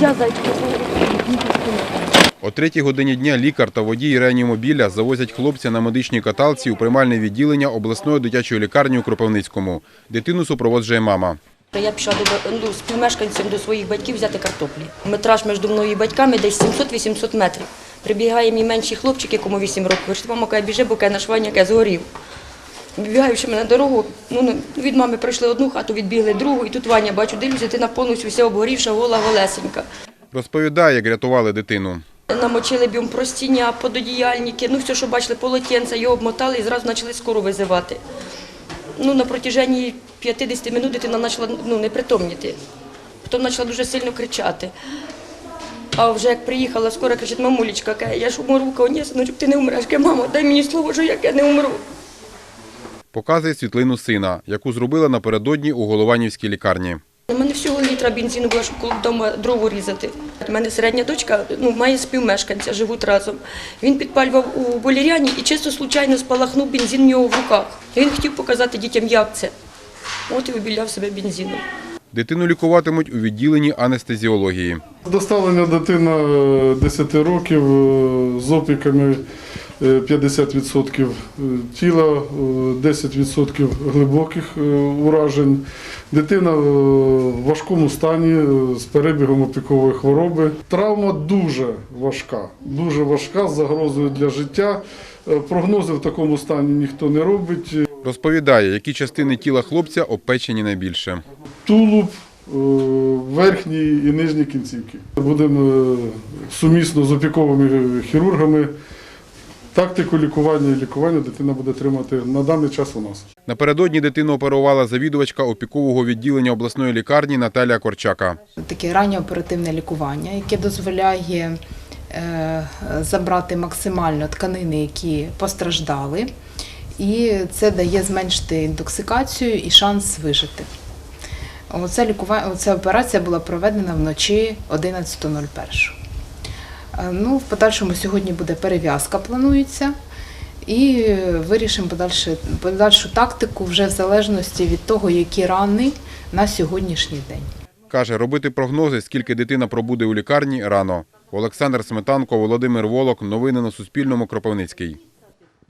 Я зайчик. О третій годині дня лікар та водій реанімобіля завозять хлопця на медичній каталці у приймальне відділення обласної дитячої лікарні у Кропивницькому. Дитину супроводжує мама. Я пішла до ну, співмешканцям до своїх батьків взяти картоплі. Метраж між мною і батьками десь 700-800 метрів. Прибігає мій менший хлопчик, якому 8 років. Мама каже, біжи, бо каже, каже, згорів. Вибігаючи мене на дорогу, ну, ну, від мами пройшли одну хату, відбігли другу, і тут Ваня, бачу, дивлюся, дитина повністю вся обгорівша, гола, голесенька. Розповідає, як рятували дитину. Намочили б йому простіня, пододіяльники, ну все, що бачили, полотенця, його обмотали і зразу почали скору визивати. Ну, на протяженні 50 минут дитина почала ну, непритомніти. Потім почала дуже сильно кричати. А вже як приїхала, скоро кричить, мамулечка, я ж умру, каже, ні, синочок, ти не умреш. Каже, мамо, дай мені слово, що як я не умру. Показує світлину сина, яку зробила напередодні у Голованівській лікарні. У мене всього літра бензину було, щоб вдома дрову різати. У мене середня дочка ну, має співмешканця, живуть разом. Він підпалював у боліряні і чисто случайно спалахнув бензин в нього в руках. Він хотів показати дітям, як це. От і обіляв себе бензином. Дитину лікуватимуть у відділенні анестезіології. Доставлення дитина е, 10 років е, з опіками е, 50% тіла, е, 10% глибоких е, уражень. Дитина е, в важкому стані е, з перебігом опікової хвороби. Травма дуже важка, дуже важка з загрозою для життя. Е, Прогнози в такому стані ніхто не робить. Розповідає, які частини тіла хлопця опечені найбільше. тулуб, е, верхні і нижні кінцівки. Будемо е, сумісно з опіковими хірургами. Тактику лікування і лікування дитина буде отримати на даний час у нас. Напередодні дитину оперувала завідувачка опікового відділення обласної лікарні Наталія Корчака. таке ранньооперативне лікування, яке дозволяє е, забрати максимально тканини, які постраждали, і це дає зменшити інтоксикацію і шанс вижити. Оця, лікування, оця операція була проведена вночі 11.01. Е, Ну, в подальшому сьогодні буде перев'язка, планується. І вирішимо подальше, подальшу тактику вже в залежності від того, які рани на сьогоднішній день. Каже, робити прогнози, скільки дитина пробуде у лікарні, рано. Олександр Сметанко, Володимир Волок. Новини на Суспільному. Кропивницький.